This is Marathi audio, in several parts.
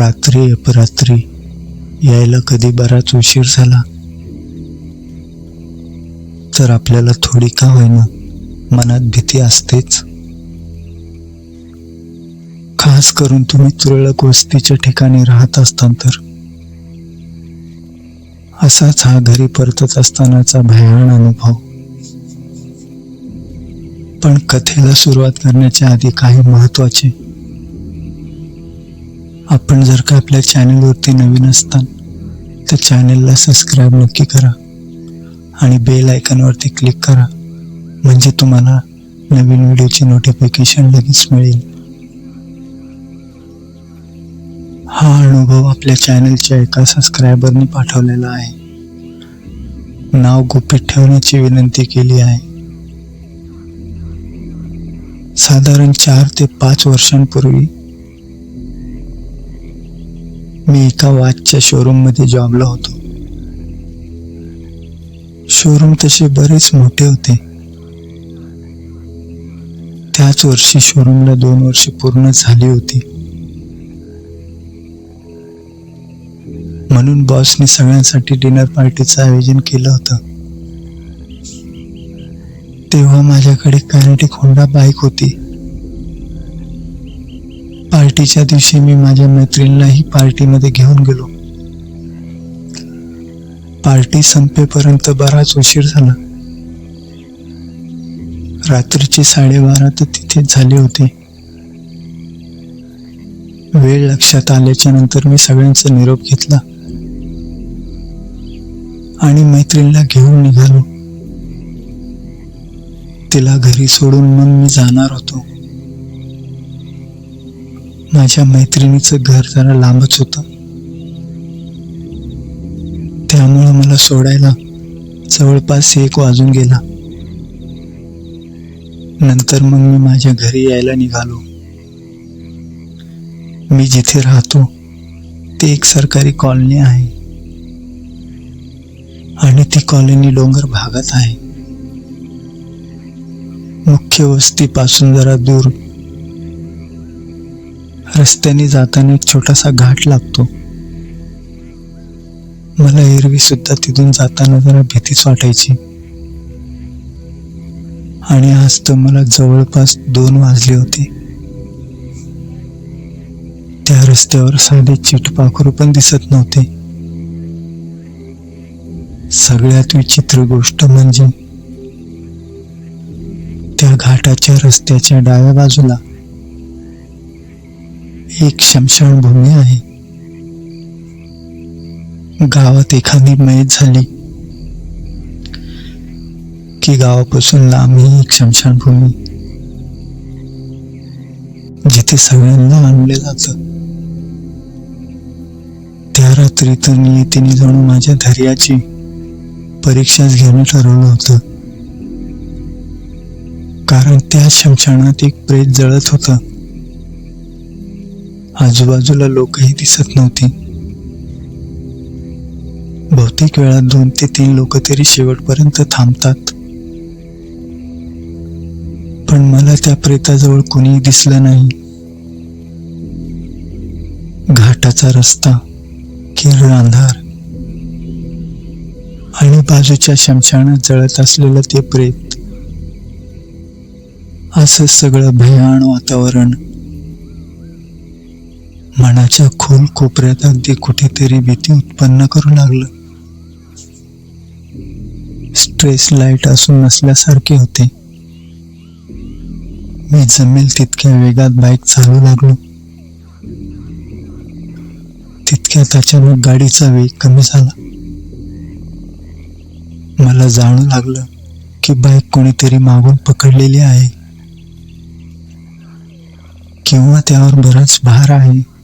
रात्री अपरात्री यायला कधी बराच उशीर झाला. तर आपल्याला थोडी का होईना मनात भीती असतेच. खास करून तुम्ही तुरळक वस्तीच्या ठिकाणी राहत असताल तर असाच हा घरी परतत असतानाचा भयान अनुभव. पण कथेला सुरुवात करण्याच्या आधी काही महत्त्वाचे आपण जर का आपल्या चॅनलवरती नवीन असताल तर चॅनलला सबस्क्राईब नक्की करा आणि बेल आयकॉनवरती क्लिक करा. म्हणजे तुम्हाला नवीन व्हिडिओची नोटिफिकेशन लगेच मिळेल. हा अनुभव आपल्या चॅनलच्या एका सबस्क्रायबरने पाठवलेला आहे. नाव गुपित ठेवण्याची विनंती केली आहे. साधारण चार ते पाच वर्षांपूर्वी मी एका वॉचच्या शोरूममध्ये जॉबला होतो. शोरूम तसे बरेच मोठे होते. त्याच वर्षी शोरूमला दोन वर्ष पूर्ण झाली होती. म्हणून बॉसने सगळ्यांसाठी डिनर पार्टीचं आयोजन केलं होतं. तेव्हा माझ्याकडे कॅनेटिक होंडा बाईक होती. पार्टीच्या दिवशी मी माझ्या मैत्रिणीलाही पार्टीमध्ये घेऊन गेलो. पार्टी संपेपर्यंत बराच उशीर झाला. रात्रीचे साडेबारा तर तिथेच झाले होते. वेळ लक्षात आल्याच्यानंतर मी सगळ्यांचा निरोप घेतला. आणि मैत्रिणीला घेऊन निघालो. तिला घरी सोडून मग मी जाणार होतो. माझ्या मैत्रिणीचं घर जरा लांबच होतं. त्यामुळं मला सोडायला जवळपास एक वाजून गेला. नंतर मग मी माझ्या घरी यायला निघालो. मी जिथे राहतो ते एक सरकारी कॉलनी आहे. आणि ती कॉलनी डोंगर भागात आहे. मुख्य वस्तीपासून जरा दूर रस्त्याने जाताना एक छोटासा घाट लागतो. मला एरवी सुद्धा तिथून जाताना जरा भीतीच वाटायची. आणि आज तर मला जवळपास दोन वाजले होते. त्या रस्त्यावर साधे चिटपाखरू पण दिसत नव्हते. सगळ्यात विचित्र गोष्ट म्हणजे त्या घाटाच्या रस्त्याच्या डाव्या बाजूला एक शमशानभूमी आहे. गावात एखादी मैत झाली की गावापासून लांब ही एक शमशानभूमी जिथे सगळ्यांना आणले जात. त्या रात्री तर नियतीने जणू माझ्या धैर्याची परीक्षाच घेणं ठरवलं होतं. कारण त्या शमशानात एक प्रेत जळत होतं. आजूबाजूला लोकही दिसत नव्हती. बहुतेक वेळा दोन ते तीन लोक तरी शेवटपर्यंत थांबतात. पण मला त्या प्रेताजवळ कुणीही दिसलं नाही. घाटाचा रस्ता किरण अंधार आणि बाजूच्या शमशानात जळत असलेलं ते प्रेत. असं सगळं भयान वातावरण मनाच्या खोल कोपऱ्यात अगदी कुठेतरी भीती उत्पन्न करू लागलं. स्ट्रेस लाइट असून नसल्यासारखे होते. मी जमेल तितक्या वेगात बाईक चालू लागलो. तितक्यात अचानक गाडीचा वेग कमी झाला. मला जाणू लागलं की बाईक कोणीतरी मागून पकडलेली आहे. किंवा त्यावर बराच भार आहे.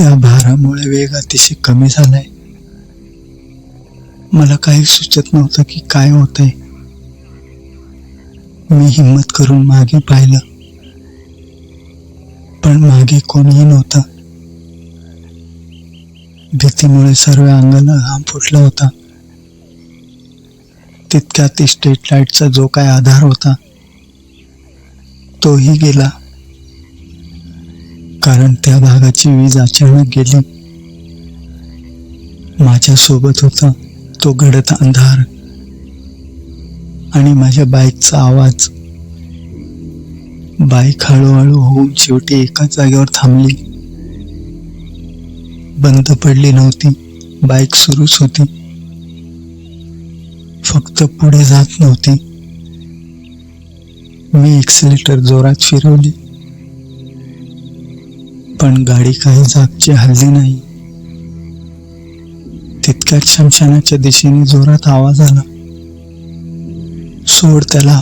त्या भारामुळे वेग अतिशय कमी झालाय. मला काही सुचत नव्हतं की काय होतंय. मी हिंमत करून मागे पाहिलं. पण मागे कोणीही नव्हतं. भीतीमुळे सर्व अंगाला घाम फुटला होता. तितक्यात स्ट्रीट लाईटचा जो काय आधार होता तोही गेला. कारण त्या भागाची वीज अचानक गेली. माझ्या सोबत होता तो गडत अंधार आणि माझ्या बाईकचा आवाज. बाईक हळूहळू होऊन शेवटी एकाच जागेवर थांबली. बंद पडली नव्हती. बाईक सुरूच होती. फक्त पुढे जात नव्हती. मी एक्सिलेटर जोरात फिरवली. पण गाडी काही जागची हल्ली नाही. तितक्यात शमशानाच्या दिशेने जोरात आवाज आला. सोड त्याला.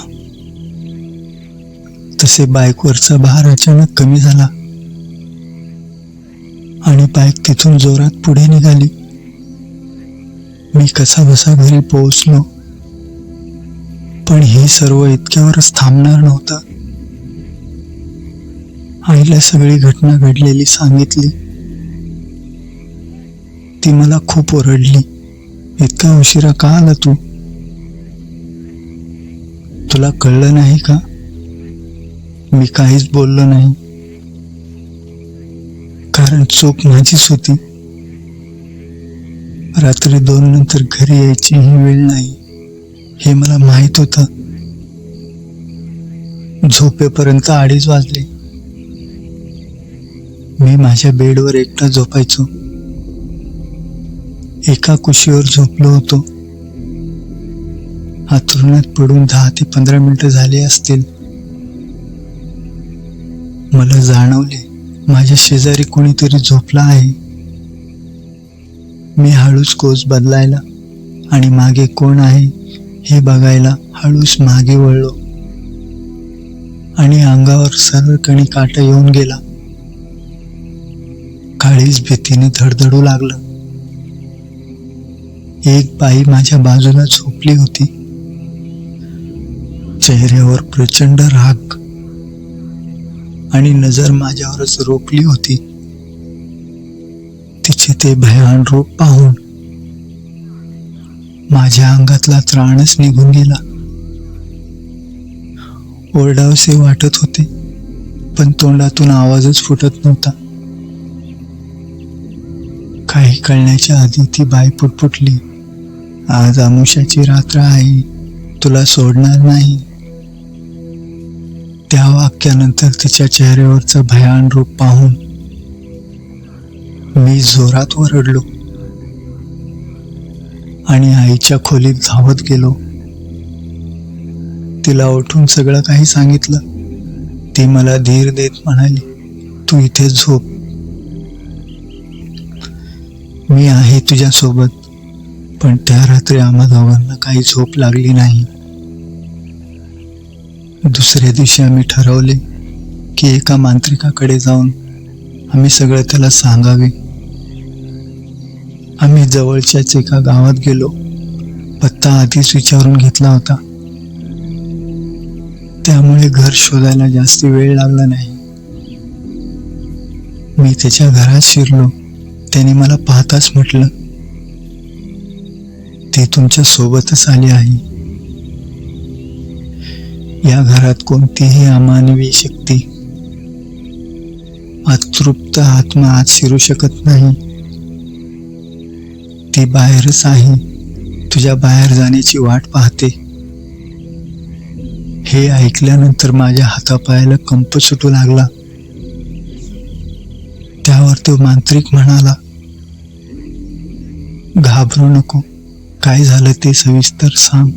तसे बाईकवरचा भार अचानक कमी झाला. आणि बाईक तिथून जोरात पुढे निघाली. मी कसा बसा घरी पोहोचलो. पण हे सर्व इतक्यावरच थांबणार नव्हतं. आईला सगळी घटना घडलेली सांगितली. ती मला खूप ओरडली. इतका उशिरा का आला तू? तुला कळलं नाही का? मी काहीच बोललो नाही. कारण चूक माझीच होती. रात्री दोन नंतर घरी यायची ही वेळ नाही. हे मला माहीत होत. झोपेपर्यंत अडीच वाजले. मी माझ्या बेडवर एकटा झोपायचो. एका कुशीवर झोपलो होतो. हातरुणात पडून दहा ते पंधरा मिनिटं झाली असतील. मला जाणवले माझ्या शेजारी कोणीतरी झोपला आहे. मी हळूच कोच बदलायला आणि मागे कोण आहे हे बघायला हळूच मागे वळलो. आणि अंगावर सर्व कणी काटा येऊन गेला. काळीच भीतीने धडधडू लागलं. एक बाई माझ्या बाजूला झोपली होती. चेहऱ्यावर प्रचंड राग आणि नजर माझ्यावरच रोखली होती. तिचे ते भयान रूप पाहून माझ्या अंगातला त्राणच निघून गेला. ओरडावसे वाटत होते पण तोंडातून आवाजच फुटत नव्हता. काही कळण्याच्या आधी ती बाई पुटपुटली. आज आमुष्याची रात्र आहे. तुला सोडणार नाही. त्या वाक्यानंतर तिच्या चेहऱ्यावरचं भयान रूप पाहून मी जोरात ओरडलो. आणि आईच्या खोलीत धावत गेलो. तिला उठून सगळं काही सांगितलं. ती मला धीर देत म्हणाली तू इथे झोप. मी आहे तुझ्यासोबत पण त्या रात्री आम्हा दोघांना काही झोप लागली नाही. दुसऱ्या दिवशी आम्ही ठरवले की एका मांत्रिकाकडे जाऊन आम्ही सगळं त्याला सांगावे. आम्ही जवळच्याच एका गावात गेलो. पत्ता आधीच विचारून घेतला होता. त्यामुळे घर शोधायला जास्त वेळ लागला नाही. मी त्याच्या घरात शिरलो. त्याने मला पाहताच म्हटलं ती तुमच्या सोबतच आली आहे. या घरात कोणतीही अमानवी शक्ती अतृप्त आत्मा आत शिरू शकत नाही. ती बाहेरच आहे तुझ्या बाहेर जाण्याची वाट पाहते. हे ऐकल्यानंतर माझ्या हातापायाला कंप सुटू लागला. त्यावर तो मांत्रिक म्हणाला घाबरू नको काय झालं ते सविस्तर सांग.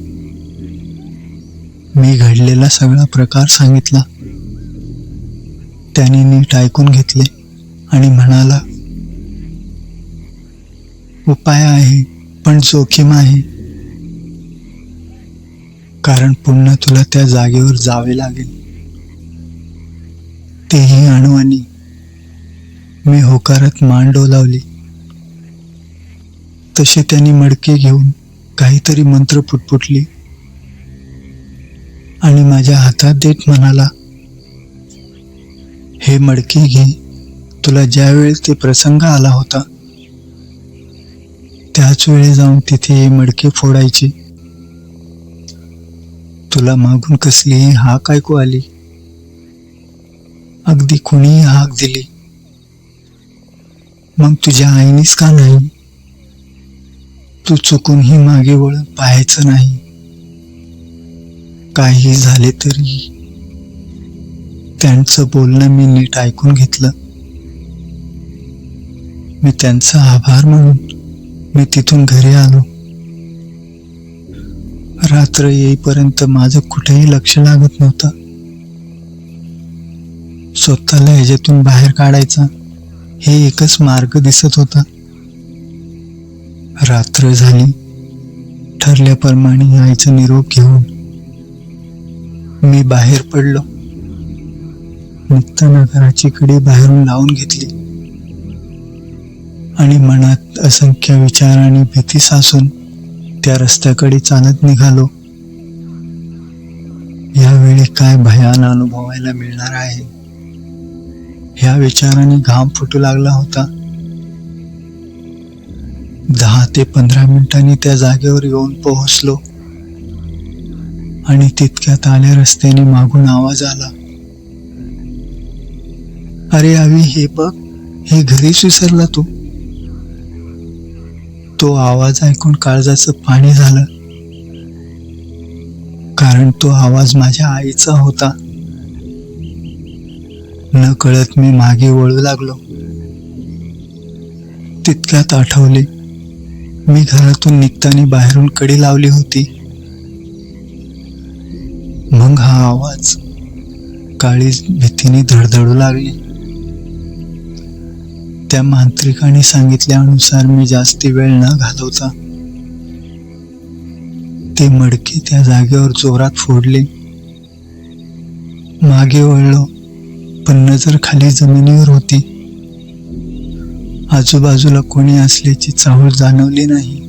मी घडलेला सगळा प्रकार सांगितला. त्याने नीट ऐकून घेतले आणि म्हणाला उपाय आहे पण जोखीम आहे. कारण पुन्हा तुला त्या जागेवर जावे लागेल. तेही अणवानी मी होकारात मान डोलावली. तसे त्यांनी मडके घेऊन काहीतरी मंत्र पुटपुटली. आणि माझ्या हातात देत म्हणाला हे मडके घे तुला ज्यावेळेस ते प्रसंग आला होता त्याच वेळी जाऊन तिथे हे मडके फोडायचे. तुला मागून कसलीही हाक ऐकू आली. अगदी कुणीही हाक दिली. मग तुझ्या आईनीच का नाही? तू चुकूनही मागे वळून पाहायचं नाही. काही झाले तरी त्यांचं बोलणं मी नीट ऐकून घेतलं. मी त्यांचा आभार म्हणून मी तिथून घरी आलो. रात्र येईपर्यंत माझं कुठेही लक्ष लागत नव्हतं. स्वतःला ह्याच्यातून बाहेर काढायचं हे एकच मार्ग दिसत होता. रात्र झाली. ठरल्याप्रमाणे आईचा निरोप घेऊन मी बाहेर पडलो. निघताना घराची कडी बाहेरून लावून घेतली. आणि मनात असंख्य विचार आणि भीती सासून त्या रस्त्याकडे चालत निघालो. यावेळी काय भयान अनुभवायला मिळणार आहे? ह्या विचाराने घाम फुटू लागला होता. दहा ते पंधरा मिनिटांनी त्या जागेवर येऊन पोहोचलो. आणि तितक्यात आल्या रस्त्याने मागून आवाज आला. अरे आवी हे बघ हे घरीच विसरला तू. तो आवाज ऐकून काळजाचं पाणी झालं. कारण तो आवाज माझ्या आईचा होता. न कळत मी मागे वळू लागलो. तितक्यात आठवले मी घरातून निघताना बाहेरून कडी लावली होती. मग हा आवाज काळी भीतीने धडधडू लागली. त्या मांत्रिकाने सांगितल्यानुसार मी जास्ती वेळ न घालवता ते मडके त्या जागेवर जोरात फोडले. मागे वळलो. पण नजर खाली जमिनीवर होती. आजूबाजूला कोणी असल्याची चाहूल जाणवली नाही.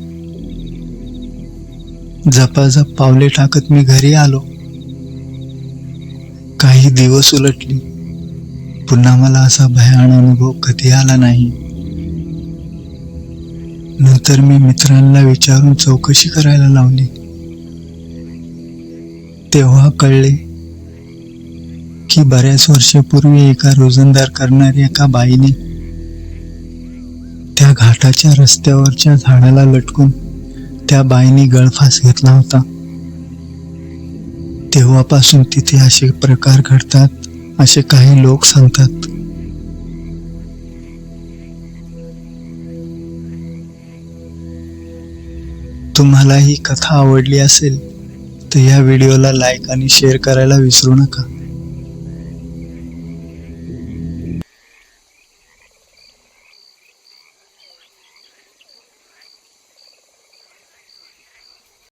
झपाझप पावले टाकत मी घरी आलो. काही दिवस उलटली. पुन्हा मला असा भयान अनुभव कधी आला नाही. नंतर मी मित्रांना विचारून चौकशी करायला लावली. तेव्हा कळले की बऱ्याच वर्षापूर्वी एका रोजंदार करणाऱ्या एका बाईने त्या घाटाच्या रस्त्यावरच्या झाडाला लटकून त्या बाईने गळफास घेतला होता. तेव्हापासून तिथे असे प्रकार घडतात असे काही लोक सांगतात. तुम्हाला ही कथा आवडली असेल तर या व्हिडिओला लाईक आणि शेअर करायला विसरू नका.